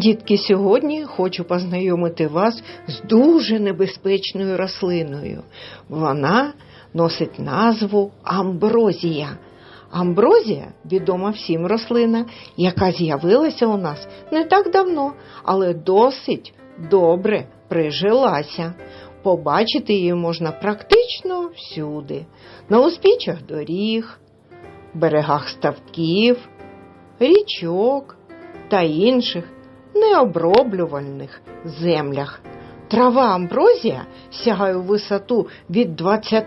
Дітки, сьогодні хочу познайомити вас з дуже небезпечною рослиною. Вона носить назву амброзія. Амброзія відома всім рослина, яка з'явилася у нас не так давно, але досить добре прижилася. Побачити її можна практично всюди: на узбіччях доріг, берегах ставків, річок та інших необроблювальних землях. Трава амброзія сягає у висоту від 20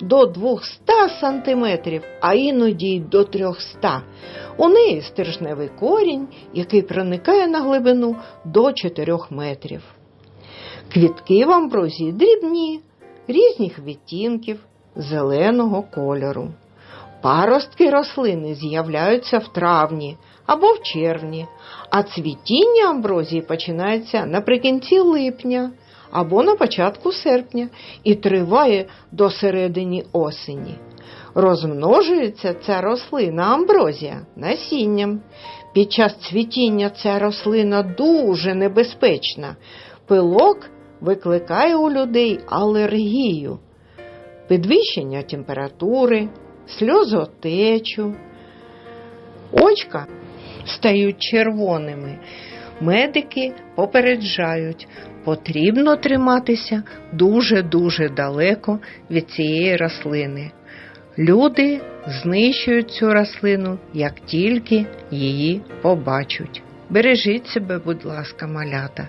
до 200 сантиметрів, а іноді й до 300. У неї стержневий корінь, який проникає на глибину до 4 метрів. Квітки в амброзії дрібні, різних відтінків, зеленого кольору. Паростки рослини з'являються в травні або в червні, а цвітіння амброзії починається наприкінці липня або на початку серпня і триває до середини осені. Розмножується ця рослина амброзія насінням. Під час цвітіння ця рослина дуже небезпечна. Пилок викликає у людей алергію, підвищення температури, сльозотечу. Очка стають червоними. Медики попереджають, потрібно триматися дуже-дуже далеко від цієї рослини. Люди знищують цю рослину, як тільки її побачать. Бережіть себе, будь ласка, малята.